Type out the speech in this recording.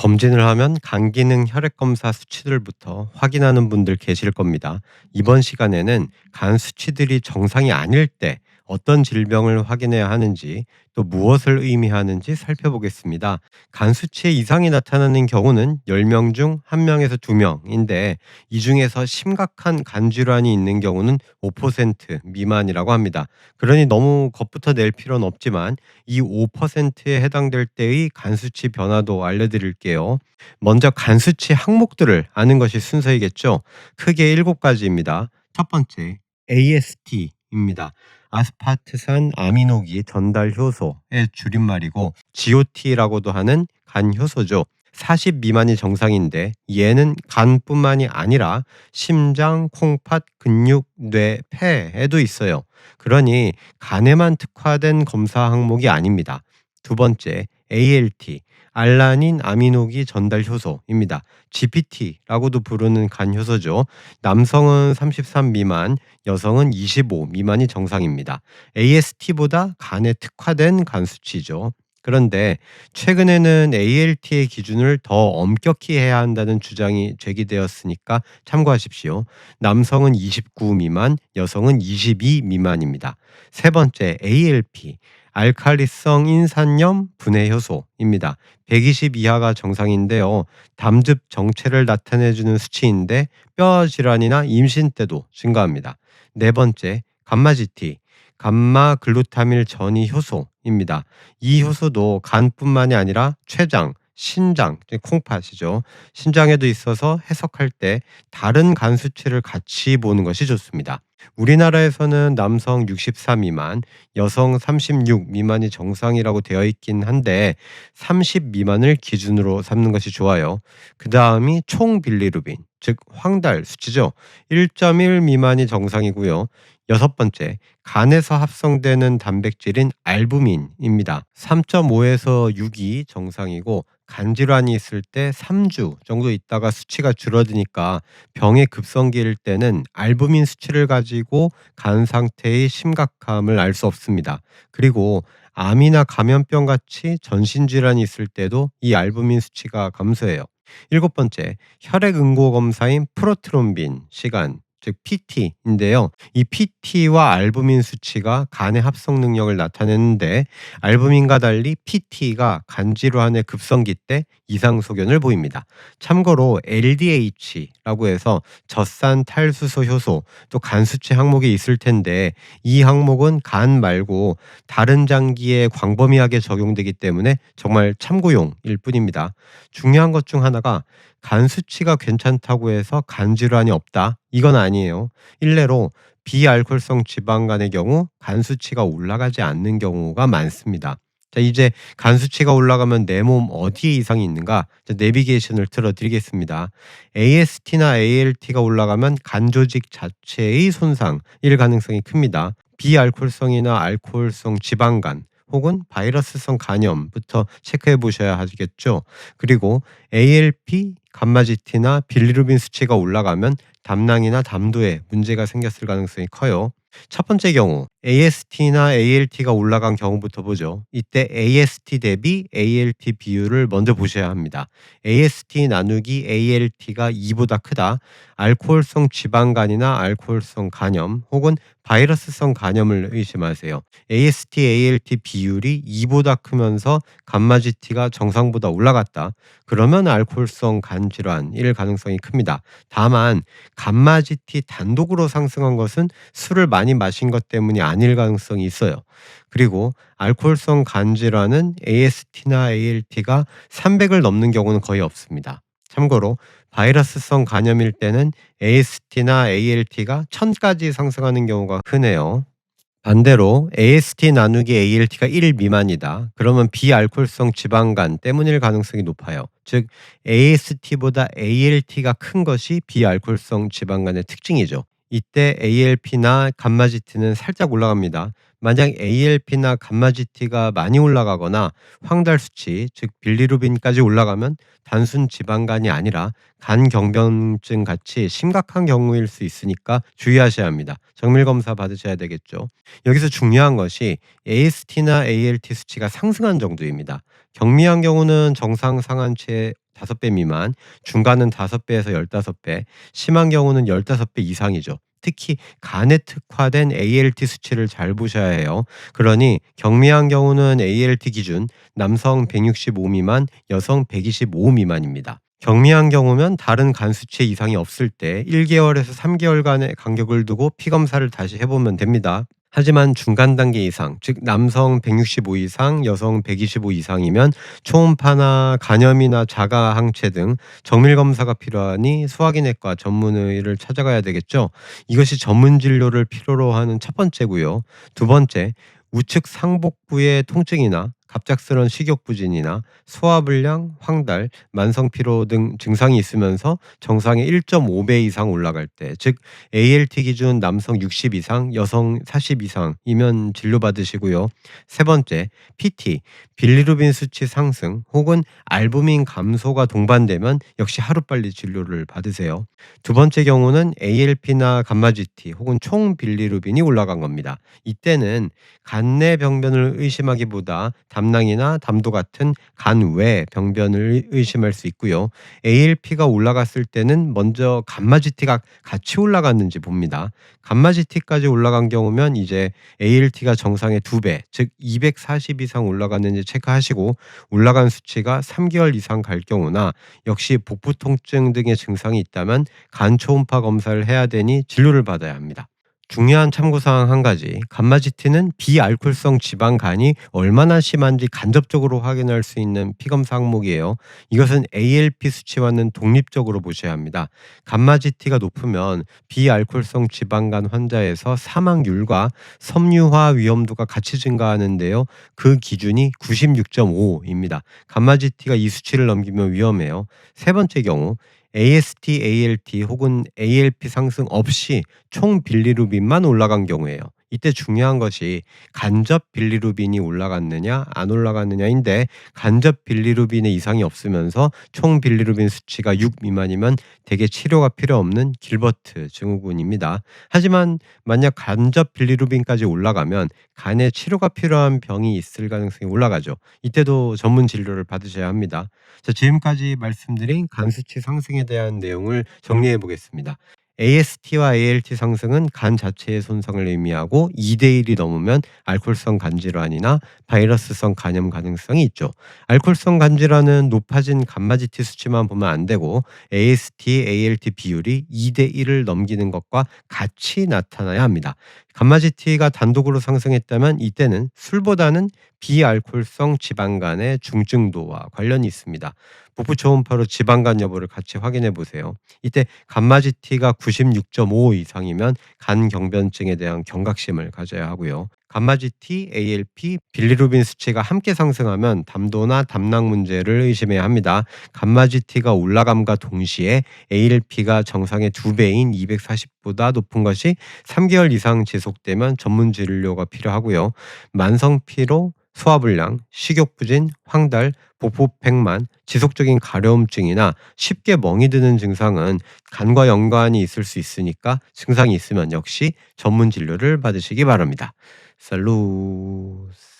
검진을 하면 간 기능 혈액 검사 수치들부터 확인하는 분들 계실 겁니다. 이번 시간에는 간 수치들이 정상이 아닐 때 어떤 질병을 확인해야 하는지 또 무엇을 의미하는지 살펴보겠습니다. 간 수치에 이상이 나타나는 경우는 10명 중 1명에서 2명인데 이 중에서 심각한 간 질환이 있는 경우는 5% 미만이라고 합니다. 그러니 너무 겁부터 낼 필요는 없지만 이 5%에 해당될 때의 간 수치 변화도 알려드릴게요. 먼저 간 수치 항목들을 아는 것이 순서이겠죠. 크게 7가지입니다. 첫 번째 AST 입니다. 아스파트산 아미노기 전달 효소의 줄임말이고 GOT라고도 하는 간 효소죠. 40 미만이 정상인데 얘는 간뿐만이 아니라 심장, 콩팥, 근육, 뇌, 폐에도 있어요. 그러니 간에만 특화된 검사 항목이 아닙니다. 두 번째 ALT 알라닌 아미노기 전달 효소입니다. GPT라고도 부르는 간 효소죠. 남성은 33 미만, 여성은 25 미만이 정상입니다. AST보다 간에 특화된 간 수치죠. 그런데 최근에는 ALT의 기준을 더 엄격히 해야 한다는 주장이 제기되었으니까 참고하십시오. 남성은 29 미만, 여성은 22 미만입니다. 세 번째 ALP 알칼리성 인산염 분해 효소입니다. 120 이하가 정상인데요. 담즙 정체를 나타내주는 수치인데 뼈 질환이나 임신 때도 증가합니다. 네 번째, 감마지티, 감마 글루타밀 전이 효소입니다. 이 효소도 간뿐만이 아니라 췌장, 신장, 콩팥이죠. 신장에도 있어서 해석할 때 다른 간 수치를 같이 보는 것이 좋습니다. 우리나라에서는 남성 64 미만, 여성 36 미만이 정상이라고 되어 있긴 한데 30 미만을 기준으로 삼는 것이 좋아요. 그 다음이 총 빌리루빈, 즉 황달 수치죠. 1.1 미만이 정상이고요. 여섯 번째, 간에서 합성되는 단백질인 알부민입니다. 3.5에서 6이 정상이고 간 질환이 있을 때 3주 정도 있다가 수치가 줄어드니까 병의 급성기일 때는 알부민 수치를 가지고 간 상태의 심각함을 알 수 없습니다. 그리고 암이나 감염병 같이 전신 질환이 있을 때도 이 알부민 수치가 감소해요. 일곱 번째, 혈액 응고 검사인 프로트롬빈 시간 즉 PT인데요. 이 PT와 알부민 수치가 간의 합성 능력을 나타내는데 알부민과 달리 PT가 간 질환의 급성기 때 이상 소견을 보입니다. 참고로 LDH라고 해서 젖산 탈수소 효소 또 간 수치 항목이 있을 텐데 이 항목은 간 말고 다른 장기에 광범위하게 적용되기 때문에 정말 참고용일 뿐입니다. 중요한 것 중 하나가 간 수치가 괜찮다고 해서 간 질환이 없다. 이건 아니에요. 일례로 비알콜성 지방간의 경우 간 수치가 올라가지 않는 경우가 많습니다. 자, 이제 간 수치가 올라가면 내 몸 어디에 이상이 있는가? 자, 내비게이션을 틀어 드리겠습니다. AST나 ALT가 올라가면 간 조직 자체의 손상일 가능성이 큽니다. 비알콜성이나 알코올성 지방간, 혹은 바이러스성 간염부터 체크해 보셔야 하겠죠. 그리고 ALP, 감마지티나 빌리루빈 수치가 올라가면 담낭이나 담도에 문제가 생겼을 가능성이 커요. 첫 번째 경우 AST나 ALT가 올라간 경우부터 보죠. 이때 AST 대비 ALT 비율을 먼저 보셔야 합니다. AST 나누기 ALT가 2보다 크다. 알코올성 지방간이나 알코올성 간염 혹은 바이러스성 간염을 의심하세요. AST, ALT 비율이 2보다 크면서 감마지티가 정상보다 올라갔다. 그러면 알코올성 간 질환일 가능성이 큽니다. 다만 감마지티 단독으로 상승한 것은 술을 많이 마신 것 때문이 아닐 가능성이 있어요. 그리고 알코올성 간 질환은 AST나 ALT가 300을 넘는 경우는 거의 없습니다. 참고로 바이러스성 간염일 때는 AST나 ALT가 1000까지 상승하는 경우가 흔해요. 반대로 AST 나누기 ALT가 1 미만이다. 그러면 비알콜성 지방간 때문일 가능성이 높아요. 즉 AST보다 ALT가 큰 것이 비알콜성 지방간의 특징이죠. 이때 ALP나 감마지티는 살짝 올라갑니다. 만약 ALP나 감마지티가 많이 올라가거나 황달 수치, 즉 빌리루빈까지 올라가면 단순 지방간이 아니라 간 경변증 같이 심각한 경우일 수 있으니까 주의하셔야 합니다. 정밀 검사 받으셔야 되겠죠. 여기서 중요한 것이 AST나 ALT 수치가 상승한 정도입니다. 경미한 경우는 정상 상한치에 5배 미만, 중간은 5배에서 15배, 심한 경우는 15배 이상이죠. 특히 간에 특화된 ALT 수치를 잘 보셔야 해요. 그러니 경미한 경우는 ALT 기준 남성 165 미만, 여성 125 미만입니다. 경미한 경우면 다른 간 수치 이상이 없을 때 1개월에서 3개월간의 간격을 두고 피 검사를 다시 해보면 됩니다. 하지만 중간 단계 이상, 즉 남성 165 이상, 여성 125 이상이면 초음파나 간염이나 자가 항체 등 정밀 검사가 필요하니 소화기내과 전문의를 찾아가야 되겠죠. 이것이 전문 진료를 필요로 하는 첫 번째고요. 두 번째, 우측 상복부의 통증이나 갑작스런 식욕 부진이나 소화 불량, 황달, 만성 피로 등 증상이 있으면서 정상의 1.5배 이상 올라갈 때, 즉 ALT 기준 남성 60 이상, 여성 40 이상이면 진료 받으시고요. 세 번째, PT, 빌리루빈 수치 상승 혹은 알부민 감소가 동반되면 역시 하루빨리 진료를 받으세요. 두 번째 경우는 ALP나 감마GT 혹은 총 빌리루빈이 올라간 겁니다. 이때는 간내 병변을 의심하기보다 담낭이나 담도 같은 간 외 병변을 의심할 수 있고요. ALP가 올라갔을 때는 먼저 감마GT가 같이 올라갔는지 봅니다. 감마GT까지 올라간 경우면 이제 ALT가 정상의 2배, 즉 240 이상 올라갔는지 체크하시고 올라간 수치가 3개월 이상 갈 경우나 역시 복부 통증 등의 증상이 있다면 간 초음파 검사를 해야 되니 진료를 받아야 합니다. 중요한 참고사항 한 가지, 감마지티는 비알코올성 지방간이 얼마나 심한지 간접적으로 확인할 수 있는 피검사 항목이에요. 이것은 ALP 수치와는 독립적으로 보셔야 합니다. 감마지티가 높으면 비알코올성 지방간 환자에서 사망률과 섬유화 위험도가 같이 증가하는데요. 그 기준이 96.5입니다. 감마지티가 이 수치를 넘기면 위험해요. 세 번째 경우 AST, ALT 혹은 ALP 상승 없이 총 빌리루빈만 올라간 경우에요. 이때 중요한 것이 간접 빌리루빈이 올라갔느냐 안 올라갔느냐인데 간접 빌리루빈의 이상이 없으면서 총 빌리루빈 수치가 6 미만이면 대개 치료가 필요 없는 길버트 증후군입니다. 하지만 만약 간접 빌리루빈까지 올라가면 간에 치료가 필요한 병이 있을 가능성이 올라가죠. 이때도 전문 진료를 받으셔야 합니다. 자, 지금까지 말씀드린 간 수치 상승에 대한 내용을 정리해 보겠습니다. AST와 ALT 상승은 간 자체의 손상을 의미하고 2대 1이 넘으면 알코올성 간질환이나 바이러스성 간염 가능성이 있죠. 알코올성 간질환은 높아진 감마지티 수치만 보면 안 되고 AST, ALT 비율이 2대 1을 넘기는 것과 같이 나타나야 합니다. 감마지티가 단독으로 상승했다면 이때는 술보다는 비알코올성 지방간의 중증도와 관련이 있습니다. 복부 초음파로 지방간 여부를 같이 확인해 보세요. 이때 감마지티가 96.5 이상이면 간 경변증에 대한 경각심을 가져야 하고요. 감마지티, ALP, 빌리루빈 수치가 함께 상승하면 담도나 담낭 문제를 의심해야 합니다. 감마지티가 올라감과 동시에 ALP가 정상의 2배인 240보다 높은 것이 3개월 이상 지속되면 전문 진료가 필요하고요. 만성 피로, 소화불량, 식욕부진, 황달, 복부팽만, 지속적인 가려움증이나 쉽게 멍이 드는 증상은 간과 연관이 있을 수 있으니까 증상이 있으면 역시 전문 진료를 받으시기 바랍니다. 살루스